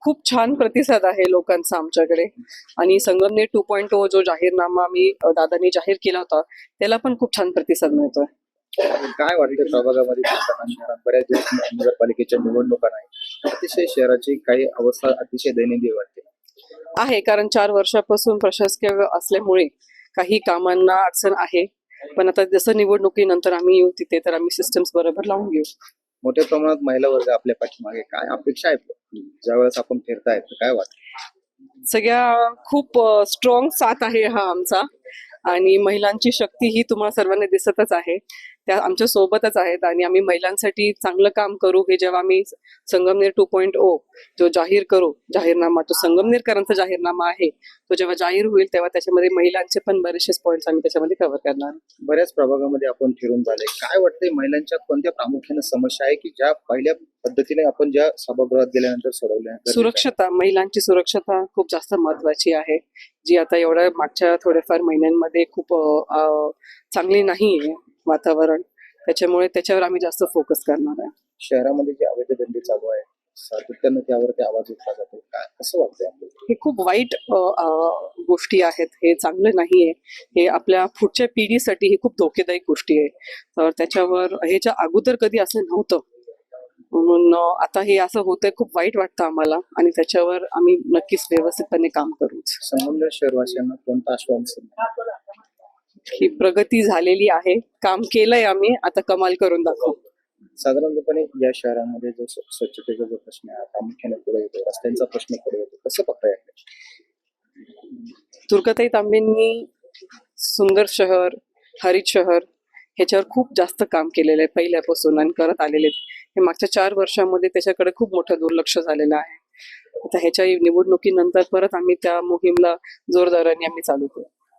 खूप छान प्रतिसाद आहे लोकांचा आमच्याकडे. आणि संगमनेर टू पॉईंट ओ जो जाहीरनामा मी अ, दादांनी जाहीर केला होता त्याला पण खूप छान प्रतिसाद मिळतोय. काय वाटतं शहरात बऱ्याच दिवस नगरपालिकेच्या निवडणुका नाही. अतिशय शहराची काही अवस्था अतिशय दैनंदिन वाटते. आहे कारण चार वर्षापासून प्रशासकीय असल्यामुळे काही कामांना अडचण आहे. पण आता जसं निवडणुकीनंतर आम्ही येऊ तिथे तर आम्ही सिस्टम्स बरोबर लावून घेऊ. मोठ्या प्रमाणात महिला वर्ग आपल्या पाठीमागे काय अपेक्षा आहेत? ज्यावेळेस आपण फिरतायत काय वाटत? सगळ्या खूप स्ट्रॉंग साथ आहे हा आमचा. आणि महिलांची शक्ती ही तुम्हाला सर्वांना दिसतच आहे. त्या आमच्या सोबतच आहेत आणि आम्ही महिलांसाठी चांगलं काम करू हे जेव्हा आम्ही संगमनेर टू पॉईंट ओ जो जाहीर करू जाहीरनामा तो संगमनेरकरांचा जाहीरनामा आहे तो जेव्हा जाहीर होईल तेव्हा त्याच्यामध्ये महिलांचे पण बरेचसे पॉईंट्स आम्ही त्याच्यामध्ये कव्हर करणार. बऱ्याच प्रभागामध्ये आपण फिरून झाले. काय वाटतंय महिलांच्या कोणत्या प्रामुख्याने समस्या आहे की ज्या पहिल्या पद्धतीने आपण ज्या सभागृहात गेल्यानंतर सोडवल्या? सुरक्षता महिलांची सुरक्षता खूप जास्त महत्वाची आहे. जी आता एवढ्या मागच्या थोड्याफार महिन्यांमध्ये खूप चांगली नाही वातावरण. त्याच्यामुळे त्याच्यावर आम्ही जास्त फोकस करणार आहे. शहरामध्ये जी अवैध बंदी चालू आहे सातत्यानं त्यावरती आवाज उठला जातो. काय कसं वाटतंय आपल्याला? हे खूप वाईट गोष्टी आहेत. हे चांगलं नाहीये. हे आपल्या पुढच्या पिढीसाठी ही खूप धोकेदायक गोष्टी आहे. तर त्याच्यावर ह्याच्या अगोदर कधी असं नव्हतं. म्हणून आता हे असं होतंय खूप वाईट वाटतं आम्हाला. आणि त्याच्यावर आम्ही नक्कीच व्यवस्थितपणे काम करू संगमनेर शहरवासियांना कोणतं आश्वासन? ही प्रगती झालेली आहे. काम केलंय आम्ही. आता कमाल करून दाखवू. साधारणपणे या शहरामध्ये जो स्व- स्वच्छतेचा जो प्रश्न आहे प्रामुख्याने पुढे येतो रस्त्यांचा प्रश्न पुढे येतो कसं बघताय दुर्गाताई तांबेंनी सुंदर शहर हरित शहर ह्याच्यावर खूप जास्त काम केलेलं आहे पहिल्यापासून आणि करत आलेले. हे मागच्या चार वर्षामध्ये त्याच्याकडे खूप मोठं दुर्लक्ष झालेलं आहे. आता ह्याच्या निवडणुकीनंतर परत आम्ही त्या मोहीमला जोरदाराने आम्ही चालू करू